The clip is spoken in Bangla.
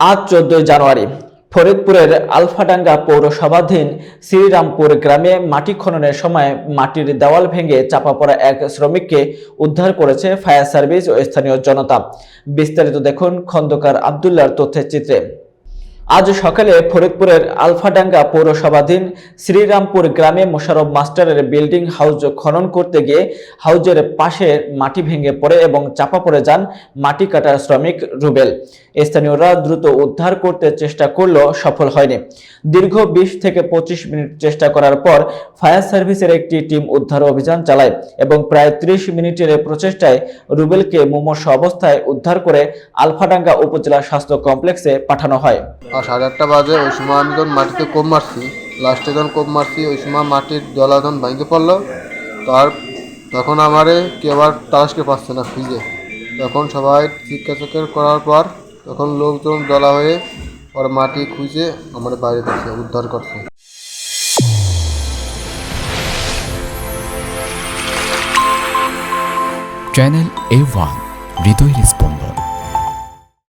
আজ চোদ্দই জানুয়ারি, ফরিদপুরের আলফাডাঙ্গা পৌরসভাধীন শ্রীরামপুর গ্রামে মাটি খননের সময় মাটির দেওয়াল ভেঙে চাপা পড়া এক শ্রমিককে উদ্ধার করেছে ফায়ার সার্ভিস ও স্থানীয় জনতা। বিস্তারিত দেখুন খন্দকার আবদুল্লার তথ্যের চিত্রে। আজ সকালে ফরিদপুরের আলফাডাঙ্গা পৌরসভাধীন শ্রীরামপুর গ্রামে মোশারফ মাস্টারের বিল্ডিং হাউস খনন করতে গিয়ে হাউজের পাশে মাটি ভেঙে পড়ে এবং চাপা পড়ে যান মাটি কাটার শ্রমিক রুবেল। স্থানীয়রা দ্রুত উদ্ধার করতে চেষ্টা করলেও সফল হয়নি। দীর্ঘ বিশ থেকে পঁচিশ মিনিট চেষ্টা করার পর ফায়ার সার্ভিসের একটি টিম উদ্ধার অভিযান চালায় এবং প্রায় ত্রিশ মিনিটের প্রচেষ্টায় রুবেলকে মুমূর্ষ অবস্থায় উদ্ধার করে আলফাডাঙ্গা উপজেলা স্বাস্থ্য কমপ্লেক্সে পাঠানো হয়। আর সাড়ে আটটা বাজে, ওই সময় আমি যখন মাটিতে কোপ মারছি লাস্টে যখন কোপ মারছি, ওই সময় মাটির জলা যখন ভাঙতে পড়ল, তার, তখন আমারে কেউ আবার তালাশকে পাচ্ছে না খুঁজে তখন সবাই চিৎকার চিৎকার করার পর, তখন লোকজন দলা হয়ে ওর মাটি খুঁজে আমার বাইরে করছে উদ্ধার করছে। চ্যানেল এ ওয়ান হৃদয়ের